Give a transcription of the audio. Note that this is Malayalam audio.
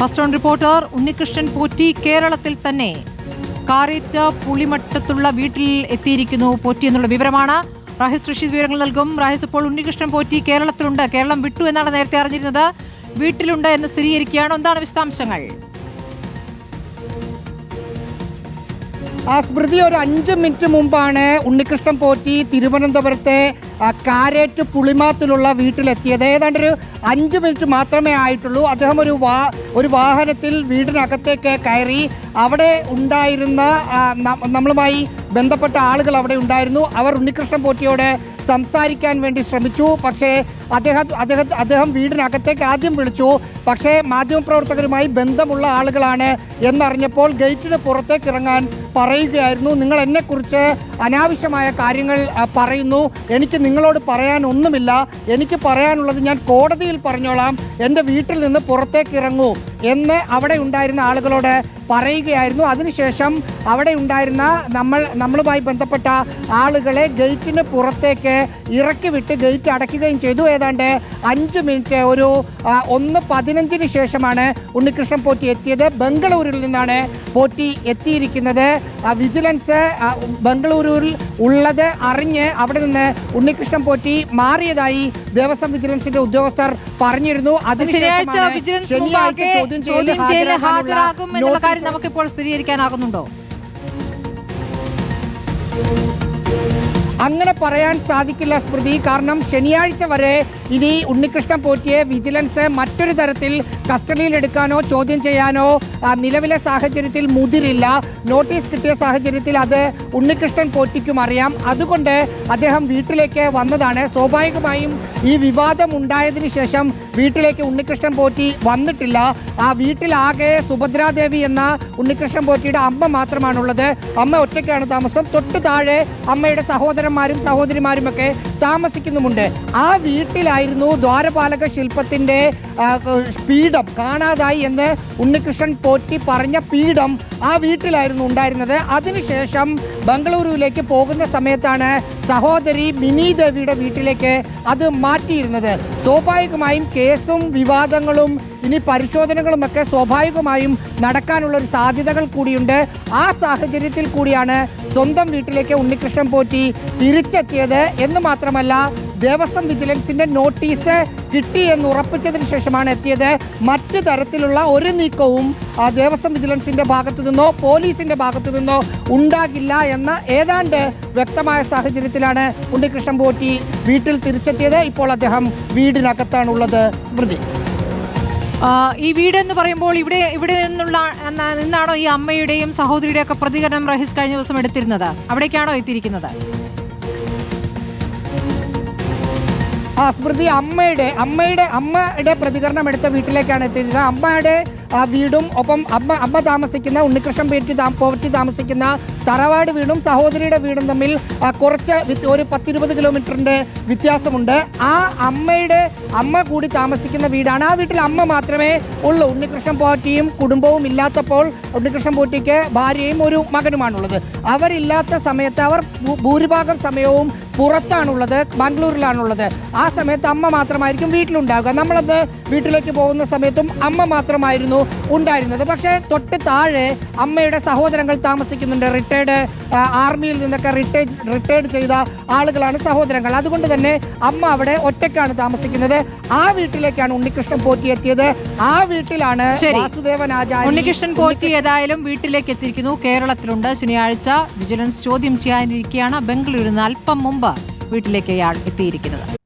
First on reporter Unnikrishnan Potti കേരളത്തിൽ തന്നെ കാരേറ്റ പുളിമട്ടത്തുള്ള വീട്ടിൽ എത്തിയിരിക്കുന്നു പോറ്റി എന്നുള്ള വിവരമാണ്. റാഹിസ് റഷീദ് വിവരങ്ങൾ നൽകും. റാഹിസ് ഇപ്പോൾ ഉണ്ണികൃഷ്ണൻ പോറ്റി കേരളത്തിലുണ്ട്. കേരളം വിട്ടു എന്നാണ് നേരത്തെ അറിഞ്ഞിരുന്നത്. വീട്ടിലുണ്ട് എന്ന് സ്ഥിരീകരിക്കുകയാണ്. എന്താണ് വിശദാംശങ്ങൾ? സ്മൃതി ഒരു അഞ്ച് മിനിറ്റ് മുമ്പാണ് ഉണ്ണികൃഷ്ണൻ പോറ്റി തിരുവനന്തപുരത്തെ കാരേറ്റ് പുളിമാത്തിലുള്ള വീട്ടിലെത്തിയത്. ഏതാണ്ട് ഒരു അഞ്ച് മിനിറ്റ് മാത്രമേ ആയിട്ടുള്ളൂ. അദ്ദേഹം ഒരു വാ ഒരു വാഹനത്തിൽ വീടിനകത്തേക്ക് കയറി അവിടെ ഉണ്ടായിരുന്ന നമ്മളുമായി ബന്ധപ്പെട്ട ആളുകൾ അവിടെ ഉണ്ടായിരുന്നു. അവർ ഉണ്ണികൃഷ്ണൻ പോറ്റിയോട് സംസാരിക്കാൻ വേണ്ടി ശ്രമിച്ചു. പക്ഷേ അദ്ദേഹം അദ്ദേഹം അദ്ദേഹം വീടിനകത്തേക്ക് ആദ്യം വിളിച്ചു. പക്ഷേ മാധ്യമപ്രവർത്തകരുമായി ബന്ധമുള്ള ആളുകളാണ് എന്നറിഞ്ഞപ്പോൾ ഗേറ്റിന് പുറത്തേക്ക് ഇറങ്ങാൻ പറയുകയായിരുന്നു. നിങ്ങൾ എന്നെക്കുറിച്ച് അനാവശ്യമായ കാര്യങ്ങൾ പറയുന്നു. എനിക്ക് നിങ്ങളോട് പറയാൻ ഒന്നുമില്ല. എനിക്ക് പറയാനുള്ളത് ഞാൻ കോടതിയിൽ പറഞ്ഞോളാം. എന്റെ വീട്ടിൽ നിന്ന് പുറത്തേക്ക് ഇറങ്ങൂ. എന്ന് അവിടെ ഉണ്ടായിരുന്ന ആളുകളോട് പറയുകയായിരുന്നു. അതിനുശേഷം അവിടെ ഉണ്ടായിരുന്ന നമ്മൾ നമ്മളുമായി ബന്ധപ്പെട്ട ആളുകളെ ഗേറ്റിന് പുറത്തേക്ക് ഇറക്കി വിട്ട് ഗേറ്റ് അടയ്ക്കുകയും ചെയ്തു. ഏതാണ്ട് അഞ്ച് മിനിറ്റ് ഒരു ഒന്ന് പതിനഞ്ചിന് ശേഷമാണ് ഉണ്ണികൃഷ്ണൻ പോറ്റി എത്തിയത്. ബംഗളൂരിൽ നിന്നാണ് പോറ്റി എത്തിയിരിക്കുന്നത്. വിജിലൻസ് ബംഗളൂരുവിൽ ഉള്ളത് അറിഞ്ഞ് അവിടെ നിന്ന് ഉണ്ണികൃഷ്ണൻ പോറ്റി മാറിയതായി ദേവസ്വം വിജിലൻസിന്റെ ഉദ്യോഗസ്ഥർ പറഞ്ഞിരുന്നു. അത് ശനിയാഴ്ച ചോദ്യം ചെയ്യലിൽ ഹാജരാകും എന്നുള്ള കാര്യം നമുക്കിപ്പോൾ സ്ഥിരീകരിക്കാനാകുന്നുണ്ടോ? അങ്ങനെ പറയാൻ സാധിക്കില്ല സ്മൃതി. കാരണം ശനിയാഴ്ച വരെ ഇനി ഉണ്ണികൃഷ്ണൻ പോറ്റിയെ വിജിലൻസ് മറ്റൊരു തരത്തിൽ കസ്റ്റഡിയിൽ എടുക്കാനോ ചോദ്യം ചെയ്യാനോ നിലവിലെ സാഹചര്യത്തിൽ മുതിരില്ല. നോട്ടീസ് കിട്ടിയ സാഹചര്യത്തിൽ അത് ഉണ്ണികൃഷ്ണൻ പോറ്റിക്കും അറിയാം. അതുകൊണ്ട് അദ്ദേഹം വീട്ടിലേക്ക് വന്നതാണ്. സ്വാഭാവികമായും ഈ വിവാദം ഉണ്ടായതിനു ശേഷം വീട്ടിലേക്ക് ഉണ്ണികൃഷ്ണൻ പോറ്റി വന്നിട്ടില്ല. ആ വീട്ടിലാകെ സുഭദ്രാദേവി എന്ന ഉണ്ണികൃഷ്ണൻ പോറ്റിയുടെ അമ്മ മാത്രമാണുള്ളത്. അമ്മ ഒറ്റയ്ക്കാണ് താമസം. തൊട്ട് താഴെ അമ്മയുടെ സഹോദരന്മാരും സഹോദരിമാരും ഒക്കെ താമസിക്കുന്നുമുണ്ട്. ആ വീട്ടിലായിരുന്നു ദ്വാരപാലക ശില്പത്തിന്റെ പീഠം കാണാതായി എന്ന് ഉണ്ണികൃഷ്ണൻ പോറ്റി പറഞ്ഞ പീഠം ആ വീട്ടിലായിരുന്നു ഉണ്ടായിരുന്നത്. അതിനുശേഷം ബംഗളൂരുവിലേക്ക് പോകുന്ന സമയത്താണ് സഹോദരി മിനി ദേവിയുടെ വീട്ടിലേക്ക് അത് മാറ്റിയിരുന്നത്. സ്വാഭാവികമായും കേസും വിവാദങ്ങളും ഇനി പരിശോധനകളുമൊക്കെ സ്വാഭാവികമായും നടക്കാനുള്ള ഒരു സാധ്യതകൾ കൂടിയുണ്ട്. ആ സാഹചര്യത്തിൽ കൂടിയാണ് സ്വന്തം വീട്ടിലേക്ക് ഉണ്ണികൃഷ്ണൻ പോറ്റി തിരിച്ചെത്തിയത് എന്ന് മാത്രമല്ല ദേവസ്വം വിജിലൻസിന്റെ നോട്ടീസ് കിട്ടി എന്ന് ഉറപ്പിച്ചതിന് ശേഷമാണ് എത്തിയത്. മറ്റ് തരത്തിലുള്ള ഒരു നീക്കവും ആ, ദേവസ്വം വിജിലൻസിന്റെ ഭാഗത്തു നിന്നോ പോലീസിന്റെ ഭാഗത്തു നിന്നോ ഉണ്ടാകില്ല എന്ന ഏതാണ്ട് വ്യക്തമായ സാഹചര്യത്തിലാണ് ഉണ്ണികൃഷ്ണൻ പോറ്റി വീട്ടിൽ തിരിച്ചെത്തിയത്. ഇപ്പോൾ അദ്ദേഹം വീടിനകത്താണുള്ളത്. സ്മൃതി. ഈ വീട് എന്ന് പറയുമ്പോൾ ഇവിടെ ഇവിടെ നിന്നുള്ള നിന്നാണോ ഈ അമ്മയുടെയും സഹോദരിയുടെയും ഒക്കെ പ്രതികരണം റഹീസ് കഴിഞ്ഞ ദിവസം എടുത്തിരുന്നത്? അവിടേക്കാണോ എത്തിയിരിക്കുന്നത്? സ്മൃതി അമ്മയുടെ അമ്മയുടെ അമ്മയുടെ പ്രതികരണം എടുത്ത വീട്ടിലേക്കാണ് എത്തിയിരുന്നത് അമ്മയുടെ വീടും ഒപ്പം അമ്മ അമ്മ താമസിക്കുന്ന ഉണ്ണികൃഷ്ണൻ പേറ്റി പോറ്റി താമസിക്കുന്ന തറവാട് വീടും സഹോദരിയുടെ വീടും തമ്മിൽ കുറച്ച് ഒരു പത്തിരുപത് കിലോമീറ്ററിന്റെ വ്യത്യാസമുണ്ട്. ആ അമ്മയുടെ അമ്മ കൂടി താമസിക്കുന്ന വീടാണ്. ആ വീട്ടിൽ അമ്മ മാത്രമേ ഉള്ളൂ. ഉണ്ണികൃഷ്ണൻ പോറ്റിയും കുടുംബവും ഇല്ലാത്തപ്പോൾ ഉണ്ണികൃഷ്ണൻ പോറ്റിക്ക് ഭാര്യയും ഒരു മകനുമാണുള്ളത്. അവരില്ലാത്ത സമയത്ത് അവർ ഭൂരിഭാഗം സമയവും പുറത്താണുള്ളത് ബാംഗ്ലൂരിലാണുള്ളത്. ആ സമയത്ത് അമ്മ മാത്രമായിരിക്കും വീട്ടിലുണ്ടാവുക. നമ്മളത് വീട്ടിലേക്ക് പോകുന്ന സമയത്തും അമ്മ മാത്രമായിരുന്നു ഉണ്ടായിരുന്നത്. പക്ഷേ തൊട്ട് താഴെ അമ്മയുടെ സഹോദരങ്ങൾ താമസിക്കുന്നുണ്ട്. റിട്ടയർഡ് ആർമിയിൽ നിന്നൊക്കെ റിട്ടയർഡ് റിട്ടയർഡ് ചെയ്ത ആളുകളാണ് സഹോദരങ്ങൾ. അതുകൊണ്ട് തന്നെ അമ്മ അവിടെ ഒറ്റയ്ക്കാണ് താമസിക്കുന്നത്. ആ വീട്ടിലേക്കാണ് ഉണ്ണികൃഷ്ണൻ പോറ്റി എത്തിയത് ആ വീട്ടിലാണ്. വാസുദേവൻ ആചാര്യ ഉണ്ണികൃഷ്ണൻ പോറ്റി ഏതായാലും വീട്ടിലേക്ക് എത്തിയിരിക്കുന്നു കേരളത്തിലുണ്ട്. ശനിയാഴ്ച വിജിലൻസ് ചോദ്യം ചെയ്യാനിരിക്കുകയാണ്. ബംഗളൂരിൽ നിന്ന് അല്പം മുമ്പ് വീട്ടിലേക്ക് ഇയാൾ എത്തിയിരിക്കുന്നത്.